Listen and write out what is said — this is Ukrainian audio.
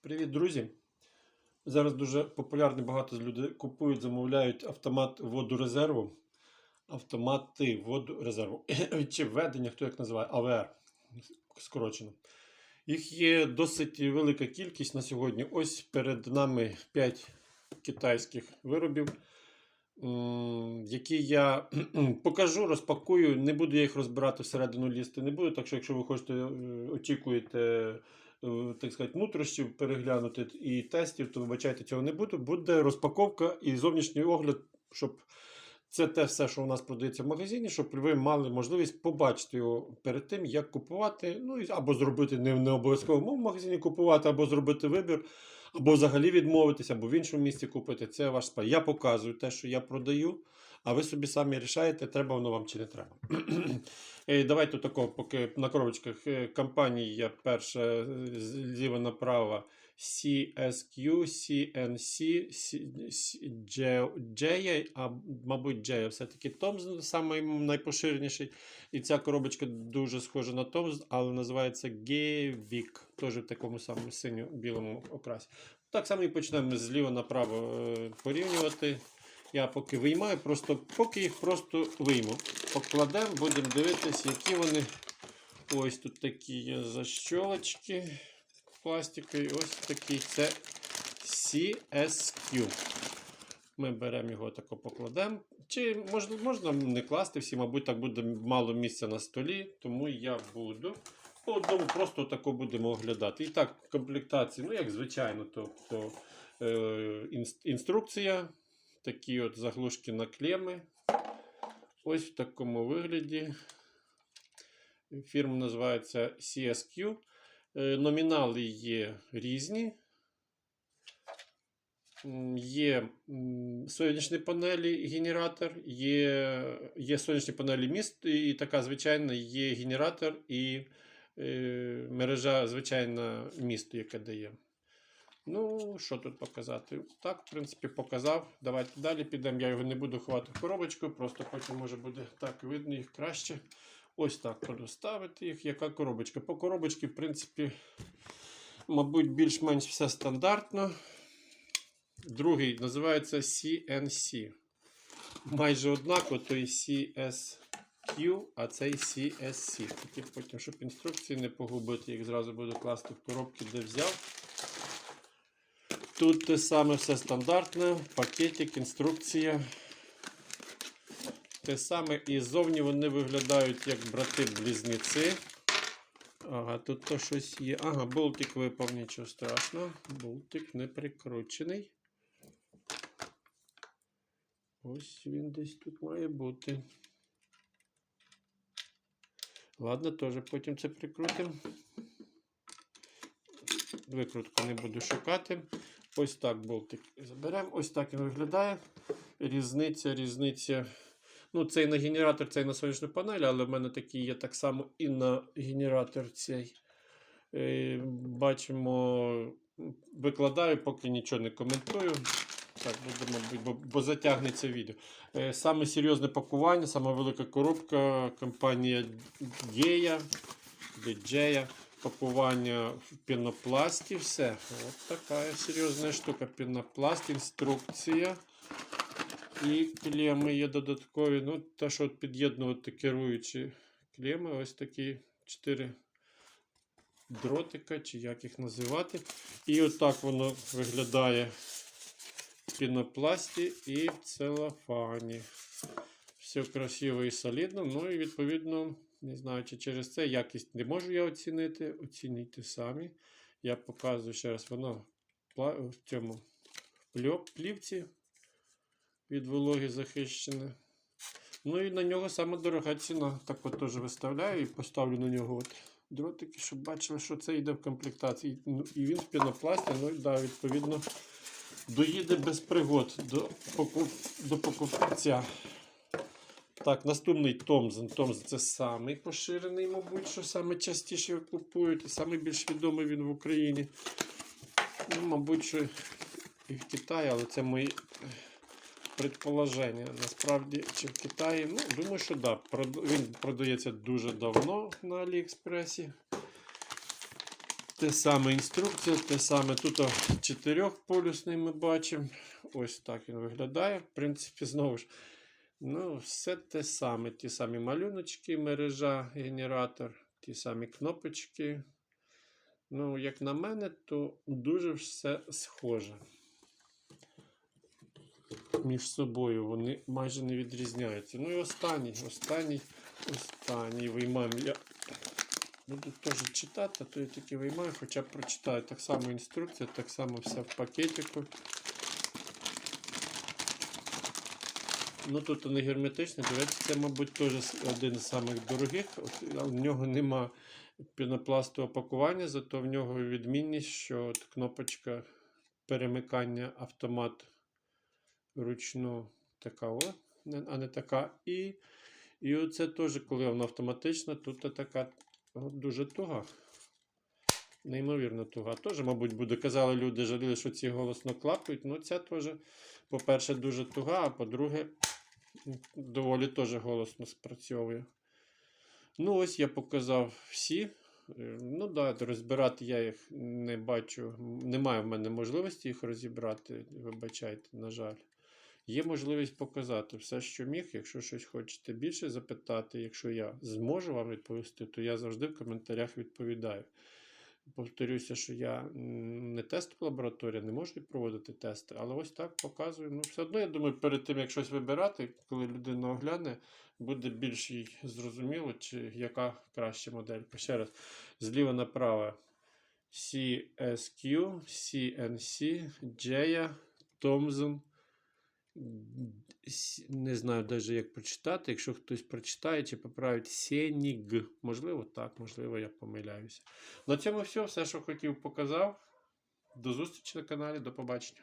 Привіт, друзі! Зараз дуже популярний, багато людей купують, замовляють автомат водорезерву. Автомати водорезерву. Чи введення, хто як називає, АВР скорочено. Їх є досить велика кількість на сьогодні. Ось перед нами 5 китайських виробів, які я покажу, розпакую. Не буду я їх розбирати всередину лізти, не буду. Так що, якщо ви хочете, е, очікуєте так сказати, нутрощів переглянути і тестів, то вибачайте, цього не буде. Буде розпаковка і зовнішній огляд, щоб це те все, що у нас продається в магазині, щоб ви мали можливість побачити його перед тим, як купувати. Ну і або зробити не, не обов'язково в магазині купувати, або зробити вибір, або взагалі відмовитися, або в іншому місці купити. Це ваш справа. Я показую те, що я продаю. А ви собі самі рішаєте, треба воно вам чи не треба. Е, Давайте такого, поки на коробочках е, компанії є перша е, зліва направо CSQ, CNC, J, а мабуть J, все-таки Tom's найпоширеніший. І ця коробочка дуже схожа на Tom's, але називається Gevic, теж в такому самому синьо-білому окрасі. Так само і почнемо зліва направо порівнювати. Я поки виймаю, просто поки їх просто вийму. Покладемо, будемо дивитися, які вони. Ось тут такі є защолочки пластикові. Ось такий це CSQ. Ми беремо його тако покладемо. Чи можна, можна не класти всі, мабуть, так буде мало місця на столі, тому я буду. По одному просто тако будемо оглядати. І так, в комплектації, ну, як звичайно, тобто е, інструкція, такі от заглушки на клеми. Ось в такому вигляді. Фірма називається CSQ. Е, Номінали є різні. Є сонячні панелі генератор, є, є сонячні панелі міст, і така звичайна є генератор і е, мережа звичайна місту, яке дає. Ну, що тут показати? Так, в принципі, показав. Давайте далі підемо. Я його не буду ховати в коробочку, просто потім може буде так видно їх краще. Ось так переставити їх. Яка коробочка? По коробочці, в принципі, мабуть, більш-менш все стандартно. Другий називається CNC. Майже однаково, той CSQ, а цей CSC. Такі потім, щоб інструкції не погубити, їх зразу буду класти в коробки, де взяв. Тут те саме все стандартне, пакетик, інструкція. Те саме і ззовні вони виглядають як брати-близнеці. Ага, тут то щось є. Ага, болтик випав, нічого страшного. Болтик не прикручений. Ось він десь тут має бути. Ладно, теж потім це прикрутимо. Викрутку не буду шукати. Ось так болтик заберемо. Ось так він виглядає. Різниця, різниця. Ну, цей на генератор, цей на сонячну панель, але в мене такий є так само і на генератор цей. Е, бачимо, викладаю, поки нічого не коментую. Так, буде, мабуть, бо, бо затягнеться відео. Е, саме серйозне пакування, саме велика коробка, компанія Дія, Діджея. Пакування в пінопласті, все. Ось така серйозна штука. Пінопласт, інструкція. І клеми є додаткові. Ну, те, що під'єднувати керуючі клеми, ось такі 4 дротика, чи як їх називати. І отак воно виглядає в пінопласті і в целофані. Все красиво і солідно. Ну і відповідно, не знаю, чи через це якість не можу я оцінити. Оцінюйте самі. Я показую ще раз, воно в цьому плівці від вологи захищене. Ну і на нього саме дорога ціна. Так от теж виставляю і поставлю на нього от дротики, щоб бачили, що це йде в комплектації. Ну, І він в пінопласті, ну і да, відповідно, доїде без пригод до, покуп... до покупця. Так, наступний Томзен. Томзен це самий поширений, мабуть, що саме частіше купують, і самий більш відомий він в Україні. Ну, мабуть, що і в Китаї, але це мої предположення. Насправді, чи в Китаї, ну, думаю, що да. Він продається дуже давно на Аліекспресі. Те саме інструкція, те саме тут чотирьохполюсний ми бачимо. Ось так він виглядає. В принципі, знову ж, ну, все те саме. Ті самі малюночки, мережа, генератор, ті самі кнопочки. Ну, як на мене, то дуже все схоже. Між собою вони майже не відрізняються. Ну і останній, останній, останній виймаємо. Я буду теж читати, а то я тільки виймаю, хоча прочитаю. Так само інструкція, так само все в пакетику. Ну тут не герметичний, до це, мабуть, теж один з самих дорогих. От, В нього нема пінопластового пакування, зато в нього відмінність, що от кнопочка перемикання автомат ручну така, о, а не така. І, і оце теж, коли воно автоматично, тут така о, дуже туга. Неймовірно туга. Теж, мабуть, буде. Казали люди, жаліли, що ці голосно клапають. Ну, ця теж, по-перше, дуже туга, а по-друге, доволі теж голосно спрацьовує. Ну, ось я показав всі. Е, Ну, да, розбирати я їх не бачу. Немає в мене можливості їх розібрати. Вибачайте, на жаль. Є можливість показати все, що міг. Якщо щось хочете більше запитати, якщо я зможу вам відповісти, то я завжди в коментарях відповідаю. Повторюся, що я не тестова лабораторія, не можу проводити тести, але ось так показую. Ну, все одно, я думаю, перед тим, як щось вибирати, коли людина огляне, буде більш їй зрозуміло, чи яка краща моделька. Ще раз, зліва направо CSQ, CNC, JA, Thomson. Не знаю навіть, як прочитати. Якщо хтось прочитає чи поправить Сеніг. Можливо, так, можливо, я помиляюся. На цьому все. Все, що хотів, показав. До зустрічі на каналі. До побачення.